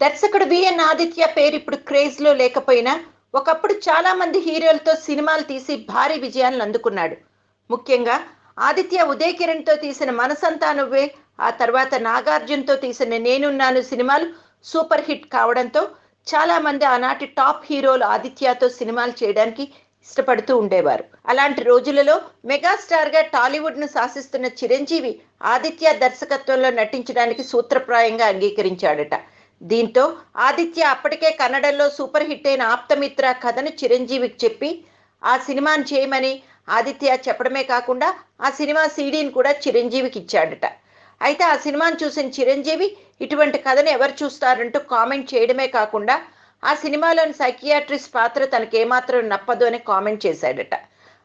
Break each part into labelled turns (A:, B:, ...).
A: దర్శకుడు విఎన్ ఆదిత్య పేరు ఇప్పుడు క్రేజ్లో లేకపోయినా ఒకప్పుడు చాలా మంది హీరోలతో సినిమాలు తీసి భారీ విజయాలను అందుకున్నాడు. ముఖ్యంగా ఆదిత్య ఉదయ్ కిరణ్తో తీసిన మనసంతా నువ్వే ఆ తర్వాత నాగార్జునతో తీసిన నేనున్నాను సినిమాలు సూపర్ హిట్ కావడంతో చాలా మంది ఆనాటి టాప్ హీరోలు ఆదిత్యతో సినిమాలు చేయడానికి ఇష్టపడుతూ ఉండేవారు. అలాంటి రోజులలో మెగాస్టార్గా టాలీవుడ్ను శాసిస్తున్న చిరంజీవి ఆదిత్య దర్శకత్వంలో నటించడానికి సూత్రప్రాయంగా అంగీకరించాడట. దీంతో ఆదిత్య అప్పటికే కన్నడలో సూపర్ హిట్ అయిన ఆప్తమిత్ర కథను చిరంజీవికి చెప్పి ఆ సినిమాను చేయమని ఆదిత్య చెప్పడమే కాకుండా ఆ సినిమా సీడీని కూడా చిరంజీవికి ఇచ్చాడట. అయితే ఆ సినిమాను చూసిన చిరంజీవి ఇటువంటి కథను ఎవరు చూస్తారంటూ కామెంట్ చేయడమే కాకుండా ఆ సినిమాలోని సైకియాట్రిస్ట్ పాత్ర తనకు ఏమాత్రం నప్పదు అని కామెంట్ చేశాడట.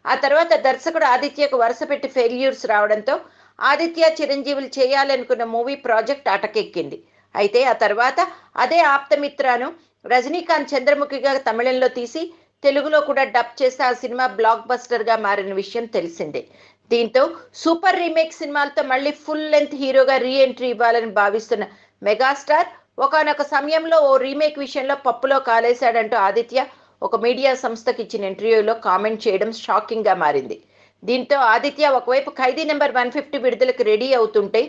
A: ఆ తర్వాత దర్శకుడు ఆదిత్యకు వరుస పెట్టి ఫెయిల్యూర్స్ రావడంతో ఆదిత్య చిరంజీవులు చేయాలనుకున్న మూవీ ప్రాజెక్ట్ అటకెక్కింది అయితే ఆ తర్వాత అదే ఆప్తమిత్రను రజనీకాంత్ చంద్రముఖిగా తమిళంలో తీసి తెలుగులో కూడా డబ్ చేసి ఆ సినిమా బ్లాక్ బస్టర్గా మారిన విషయం తెలిసిందే. దీంతో సూపర్ రీమేక్ సినిమాలతో మళ్ళీ ఫుల్ లెంత్ హీరోగా రీ ఎంట్రీ ఇవ్వాలని భావిస్తున్న మెగాస్టార్ ఒకనొక సమయంలో ఓ రీమేక్ విషయంలో పప్పులో కాలేశాడంటూ ఆదిత్య ఒక మీడియా సంస్థకి ఇచ్చిన ఇంటర్వ్యూలో కామెంట్ చేయడం షాకింగ్గా మారింది. దీంతో ఆదిత్య ఒకవైపు ఖైదీ నెంబర్ వన్ ఫిఫ్టీ విడుదలకు రెడీ అవుతుంటే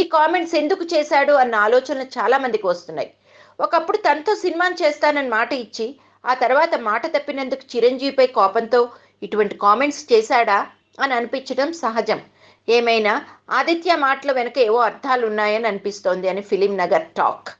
A: ఈ కామెంట్స్ ఎందుకు చేశాడు అన్న ఆలోచనలు చాలా మందికి వస్తున్నాయి. ఒకప్పుడు తనతో సినిమాని చేస్తానని మాట ఇచ్చి ఆ తర్వాత మాట తప్పినందుకు చిరంజీవిపై కోపంతో ఇటువంటి కామెంట్స్ చేశాడా అని అనిపించడం సహజం. ఏమైనా ఆదిత్య మాటల వెనుక ఏవో అర్థాలు ఉన్నాయని అనిపిస్తోంది అని ఫిలిం నగర్ టాక్.